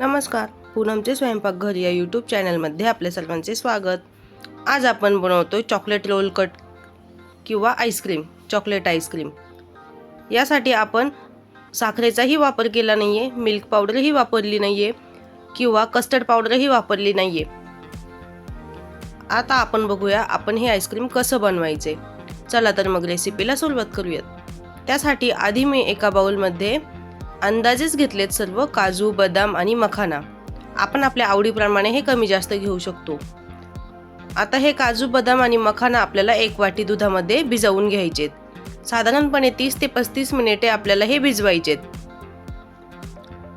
नमस्कार पूनमचे स्वयंपाकघर या यूट्यूब चॅनलमध्ये आपल्या सर्वांचे स्वागत. आज आपण बनवतोय चॉकलेट रोल कट किंवा ice cream chocolate ice cream यासाठी आपण साखरेचाही वापर केला नाही आहे मिल्क पावडरही वापरली नाही आहे किंवा कस्टर्ड पावडरही वापरली नाही आहे आता आपण बघूया आपण हे आईस्क्रीम कसं बनवायचे. चला तर मग रेसिपीला सुरुवात करूयात. त्यासाठी आधी मी एका बाउलमध्ये अंदाजेच घेतलेत सर्व काजू बदाम आणि मखाना. आपण आपल्या आवडीप्रमाणे हे कमी जास्त घेऊ शकतो. आता हे काजू बदाम आणि मखाना आपल्याला एक वाटी दुधामध्ये भिजवून घ्यायचेत. साधारणपणे तीस ते पस्तीस मिनिटे आपल्याला हे भिजवायचेत.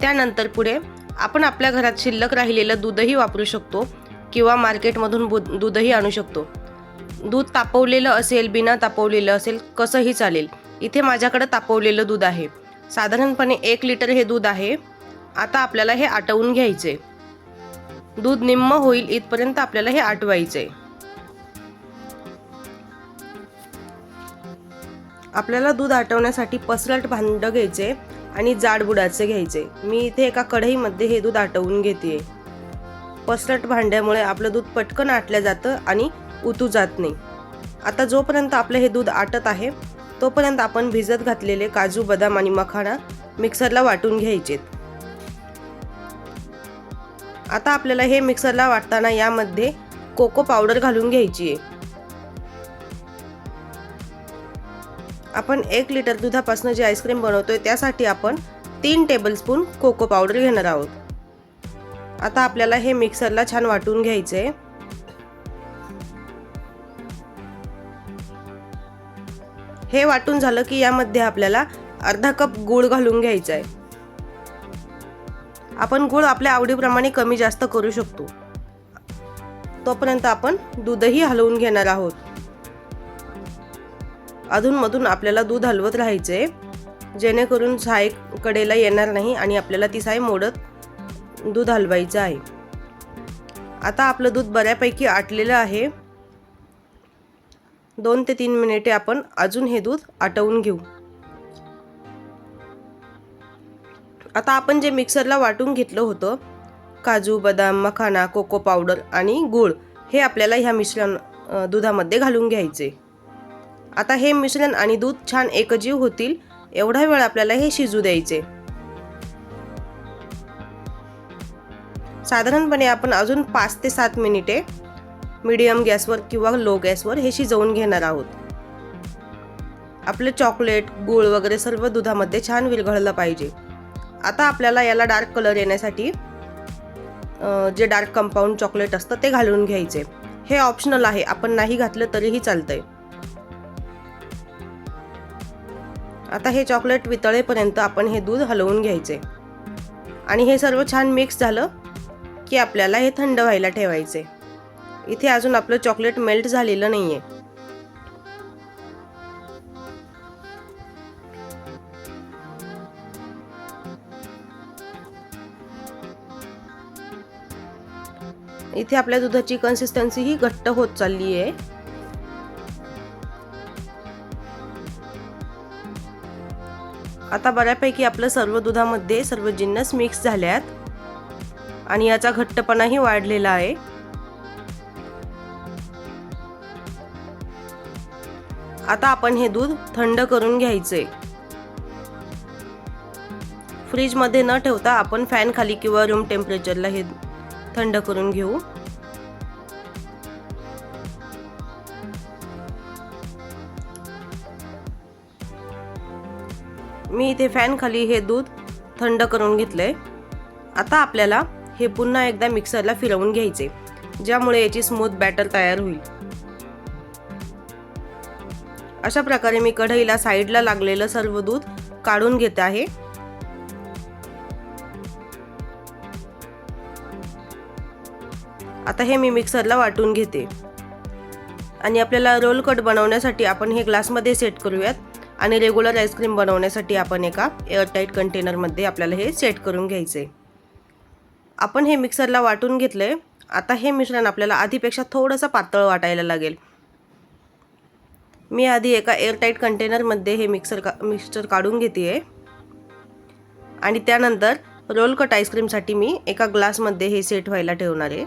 त्यानंतर पुढे आपण आपल्या घरात शिल्लक राहिलेलं दूधही वापरू शकतो किंवा मार्केटमधून बु- दूधही आणू शकतो. दूध तापवलेलं असेल बिना तापवलेलं असेल कसंही चालेल. इथे माझ्याकडे तापवलेलं दूध आहे. साधारणपणे एक लिटर हे दूध आहे. आता आपल्याला हे आटवून घ्यायचे. दूध निम्म होईल इथपर्यंत आपल्याला हे आटवायचे. आपल्याला दूध आटवण्यासाठी पसरट भांड घ्यायचे आणि जाड बुडाचे घ्यायचे. मी इथे एका कढईमध्ये हे दूध आटवून घेते पसरट भांड्यामुळे आपलं दूध पटकन आटलं जातं आणि उतू जात नाही. आता जोपर्यंत आपलं हे दूध आटत आहे तोपर्यंत आपण भिजत घातलेले काजू बदाम आणि मखाणा मिक्सरला वाटून घ्यायचेत. आता आपल्याला हे मिक्सरला वाटताना यामध्ये कोको पावडर घालून घ्यायची आहे. आपण एक लिटर दुधापासून जे आईस्क्रीम बनवतोय त्यासाठी आपण तीन टेबलस्पून कोको पावडर घेणार आहोत. आता आपल्याला हे मिक्सरला छान वाटून घ्यायचे हे वाटून झालं की यामध्ये आपल्याला अर्धा कप गूळ घालून घ्यायचा आहे आपण गूळ आपल्या आवडीप्रमाणे कमी जास्त करू शकतो. तोपर्यंत आपण दूधही हलवून घेणार आहोत. अधूनमधून आपल्याला दूध हलवत राहायचे जेणेकरून साय कडेला येणार नाही आणि आपल्याला ती साय मोडत दूध हलवायचं आहे. आता आपलं दूध बऱ्यापैकी आटलेलं आहे. दोन ते तीन मिनिटे आपण अजून हे दूध आटवून घेऊ. आता आपण जे मिक्सरला वाटून घेतलं होतं काजू बदाम मखाना कोको पावडर आणि गूळ हे आपल्याला ह्या मिश्रण दुधामध्ये घालून घ्यायचे. आता हे मिश्रण आणि दूध छान एकजीव होतील एवढा वेळ आपल्याला हे शिजू द्यायचे. साधारणपणे आपण अजून पाच ते सात मिनिटे मिडियम गॅसवर किंवा लो गॅसवर हे शिजवून घेणार आहोत. आपले चॉकलेट गूळ वगैरे सर्व दुधामध्ये छान विरघळलं पाहिजे. आता आपल्याला याला डार्क कलर येण्यासाठी जे डार्क कंपाऊंड चॉकलेट असतं ते घालून घ्यायचे. हे ऑप्शनल आहे आपण नाही घातलं तरीही चालतंय. आता हे चॉकलेट वितळेपर्यंत आपण हे दूध हलवून घ्यायचे. आणि हे सर्व छान मिक्स झालं की आपल्याला हे थंड व्हायला ठेवायचे. इथे अजून आपलं चॉकलेट मेल्ट झालेलं नाही आहे इथे आपल्या दुधाची कन्सिस्टन्सी ही घट्ट होत चालली आहे आता बऱ्यापैकी आपलं सर्व दुधामध्ये सर्व जिन्नस मिक्स झाल्यात. आणि याचा घट्टपणाही वाढलेला आहे. आता आपण हे दूध थंड करून घ्यायचे. फ्रीजमध्ये न ठेवता आपण फॅन खाली किंवा रूम टेम्परेचरला हे थंड करून घेऊ. मी इथे फॅन खाली हे दूध थंड करून घेतलंय. आता आपल्याला हे पुन्हा एकदा मिक्सरला फिरवून घ्यायचे ज्यामुळे याची स्मूथ बॅटर तयार होईल. अशा प्रकारे मी कढईला साईडला लागलेलं सर्व दूध काढून घेत आहे. आता हे मी मिक्सरला वाटून घेते. आणि आपल्याला रोल कट बनवण्यासाठी आपण हे ग्लासमध्ये सेट करूयात. आणि रेग्युलर आईस्क्रीम बनवण्यासाठी आपण एका एअरटाईट कंटेनरमध्ये आपल्याला हे सेट करून घ्यायचे. आपण हे मिक्सरला वाटून घेतलंय. आता हे मिश्रण आपल्याला आधीपेक्षा थोडंसं पातळ वाटायला लागेल. मी आधी एका एअरटाईट कंटेनरमध्ये हे मिक्सर का मिक्सचर काढून घेते आणि त्यानंतर रोल कट आईस्क्रीमसाठी मी एका ग्लासमध्ये हे सेट व्हायला ठेवणार आहे.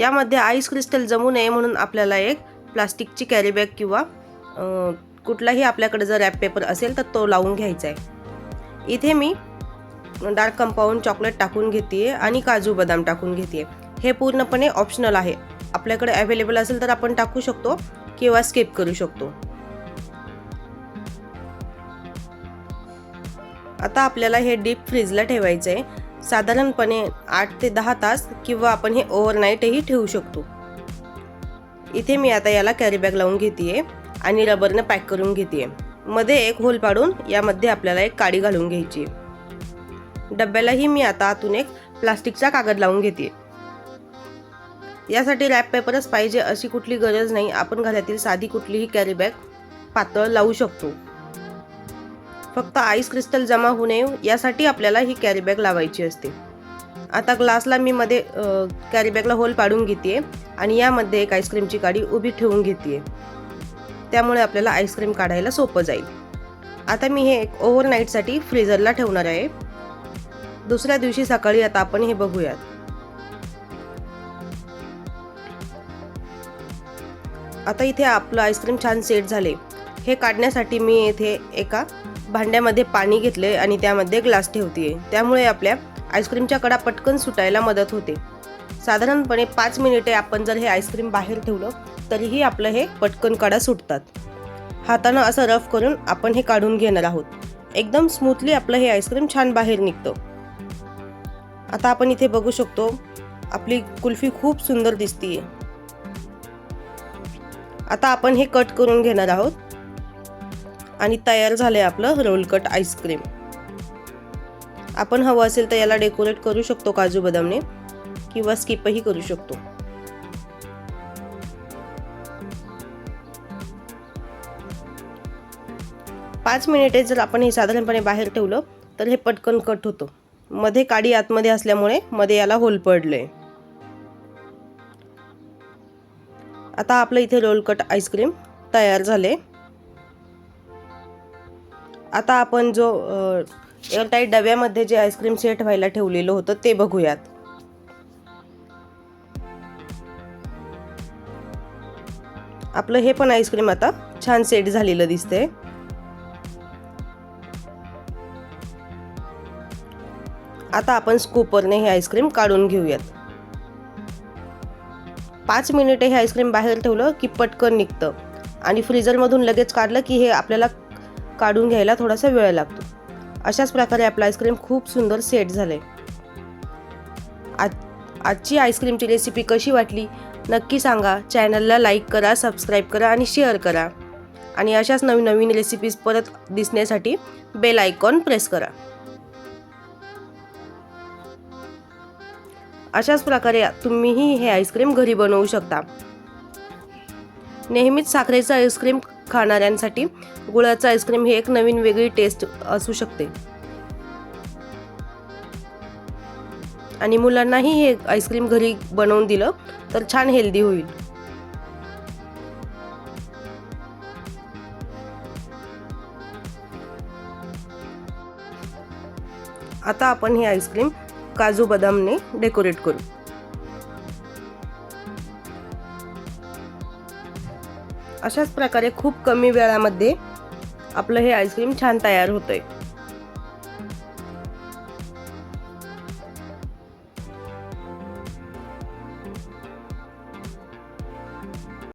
यामध्ये आईस क्रिस्टल जमू नये म्हणून आपल्याला एक प्लास्टिकची कॅरीबॅग किंवा कुठलाही आपल्याकडे जर रॅप पेपर असेल तर तो लावून घ्यायचा आहे इथे मी डार्क कंपाऊंड चॉकलेट टाकून घेते आणि काजू बदाम टाकून घेते हे पूर्णपणे ऑप्शनल आहे. आपल्याकडे अवेलेबल असेल तर आपण टाकू शकतो. किंवा स्किप करू शकतो. आता आपल्याला हे डीप फ्रीजला ठेवायचं आहे साधारणपणे आठ ते दहा तास किंवा आपण हे ओव्हरनाईटही ठेवू शकतो. इथे मी आता याला कॅरीबॅग लावून घेते आणि रबरनं पॅक करून घेते मध्ये एक होल पाडून यामध्ये आपल्याला एक काडी घालून घ्यायची. डब्यालाही मी आता आतून एक प्लास्टिकचा कागद लावून घेते यासाठी रॅप पेपरच पाहिजे अशी कुठली गरज नाही. आपण घरातील साधी कुठलीही कॅरी बॅग पातळ लावू शकतो. फक्त आईस क्रिस्टल जमा होऊ नये यासाठी आपल्याला ही कॅरी बॅग लावायची असते. आता ग्लासला मी मध्ये कॅरी बॅगला होल पाडून घेते आणि यामध्ये एक आईस्क्रीमची काडी उभी ठेवून घेते त्यामुळे आपल्याला आईस्क्रीम काढायला सोपं जाईल. आता मी हे एक ओव्हरनाईटसाठी फ्रीजरला ठेवणार आहे. दुसऱ्या दिवशी सकाळी आता आपण हे बघूयात. आता इथे आपलं आईस्क्रीम छान सेट झाले. हे काढण्यासाठी मी येथे एका भांड्यामध्ये पाणी घेतले आणि त्यामध्ये ग्लास ठेवते त्यामुळे आपल्या आईस्क्रीमच्या कडा पटकन सुटायला मदत होते. साधारणपणे पाच मिनिटे आपण जर हे आईस्क्रीम बाहेर ठेवलं तरीही आपलं हे पटकन कडा सुटतात. हातानं असं रफ करून आपण हे काढून घेणार आहोत. एकदम स्मूथली आपलं हे आईस्क्रीम छान बाहेर निघतं. आता आपण इथे बघू शकतो आपली कुल्फी खूप सुंदर दिसतीये. आता आपण हे कट करून घेणार आहोत. आणि तयार झाले आपलं रोल कट आईस्क्रीम आपण हवं असेल तर याला डेकोरेट करू शकतो काजू बदामने किंवा स्किपही करू शकतो. पाच मिनिटे जर आपण हे साधारणपणे बाहेर ठेवलं तर हे पटकन कट होतं. मध्ये काडी आतमध्ये असल्यामुळे मध्ये याला होल पडले आता आपलं इथे रोल कट आईस्क्रीम तयार झाले. आता आपण जो एअरटाईट डब्यामध्ये जे आईस्क्रीम सेट व्हायला ठेवलेलं होतं ते बघूयात. आपलं हे पण आईस्क्रीम आता छान सेट झालेलं दिसतंय. आता आपण स्कूपरने हे आईस्क्रीम काढून घेऊयात. पाच मिनिटे हे आईस्क्रीम बाहेर ठेवलं की पटकन निघतं. आणि फ्रीजरमधून लगेच काढलं की हे आपल्याला काढून घ्यायला थोडासा वेळ लागतो. अशाच प्रकारे आपलं आईस्क्रीम खूप सुंदर सेट झालं आहे आज आजची आईस्क्रीमची रेसिपी कशी वाटली? नक्की सांगा. चॅनलला लाईक करा सबस्क्राईब करा आणि शेअर करा. आणि अशाच नवीन नवीन रेसिपीज परत दिसण्यासाठी बेल आयकॉन प्रेस करा. अशाच प्रकारे तुम्हीही हे आईस्क्रीम घरी बनवू शकता. नेहमीच साखरेचं आईस्क्रीम खाणाऱ्यांसाठी गुळाचं आईस्क्रीम हे एक नवीन वेगळी टेस्ट असू शकते. आणि मुलांनाही हे आईस्क्रीम घरी बनवून दिलं तर छान हेल्दी होईल. आता आपण हे आईस्क्रीम काजू बदामने डेकोरेट करू. अशाच प्रकारे खूप कमी वेळामध्ये आपलं हे आईस्क्रीम छान तयार होतंय.